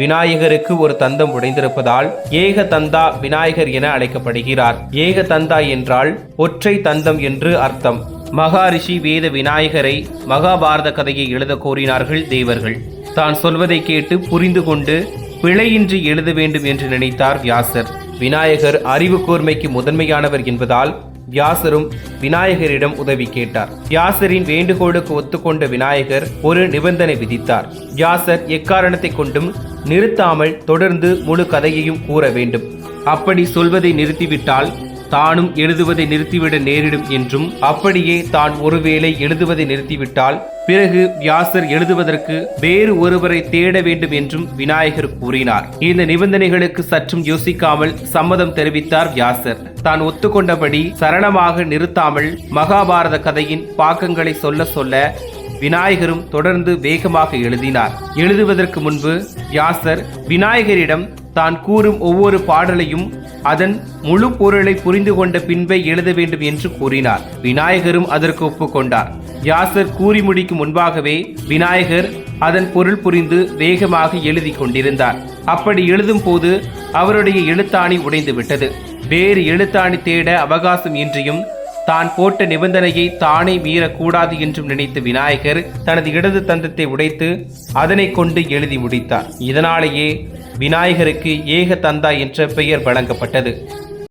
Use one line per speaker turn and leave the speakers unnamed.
விநாயகருக்கு ஒரு தந்தம் உடைந்திருப்பதால் ஏக தந்தா விநாயகர் என அழைக்கப்படுகிறார். ஏக தந்தா என்றால் ஒற்றை தந்தம் என்று அர்த்தம். மகாரிஷி வேத விநாயகரை மகாபாரத கதையை எழுத கோரினார்கள் தேவர்கள். தான் சொல்வதை கேட்டு புரிந்து கொண்டு பிழையின்றி எழுத வேண்டும் என்று நினைத்தார் வியாசர். விநாயகர் அறிவு கூர்மைக்கு முதன்மையானவர் என்பதால் வியாசரும் விநாயகரிடம் உதவி கேட்டார். வியாசரின் வேண்டுகோளுக்கு ஒத்துக்கொண்ட விநாயகர் ஒரு நிபந்தனை விதித்தார். வியாசர் எக்காரணத்தை கொண்டும் நிறுத்தாமல் தொடர்ந்து முழு கதையையும் கூற வேண்டும். அப்படி சொல்வதை நிறுத்திவிட்டால் தானும் எழுதுவதை நிறுத்திவிட நேரிடும் என்றும் அப்படியே தான் ஒருவேளை எழுதுவதை நிறுத்திவிட்டால் பிறகு வியாசர் எழுதுவதற்கு வேறு ஒருவரை தேட வேண்டும் என்றும் விநாயகர் கூறினார். இந்த நிபந்தனைகளுக்கு சற்றும் யோசிக்காமல் சம்மதம் தெரிவித்தார் வியாசர். தான் ஒத்துக்கொண்டபடி சரணமாக நிறுத்தாமல் மகாபாரத கதையின் பாக்கங்களை சொல்ல சொல்ல விநாயகரும் தொடர்ந்து வேகமாக எழுதினார். எழுதுவதற்கு முன்பு வியாசர் விநாயகரிடம் தான் கூறும் ஒவ்வொரு பாடலையும் அதன் முழு பொருளை புரிந்து கொண்ட பின்பே எழுத வேண்டும் என்று கூறினார். விநாயகரும் அதற்கு ஒப்புக்கொண்டார். யாசர் கூறி முடிக்கும் முன்பாகவே விநாயகர் அதன் பொருள் புரிந்து வேகமாக எழுதி கொண்டிருந்தார். அப்படி எழுதும் போது அவருடைய எழுத்தாணி உடைந்து விட்டது. வேறு எழுத்தாணி தேட அவகாசம் இன்றியும் தான் போட்ட நிபந்தனையை தானே மீறக்கூடாது என்றும் நினைத்த விநாயகர் தனது இடது தந்தத்தை உடைத்து அதனை கொண்டு எழுதி முடித்தார். இதனாலேயே விநாயகருக்கு ஏக தந்தா என்ற பெயர் வழங்கப்பட்டது.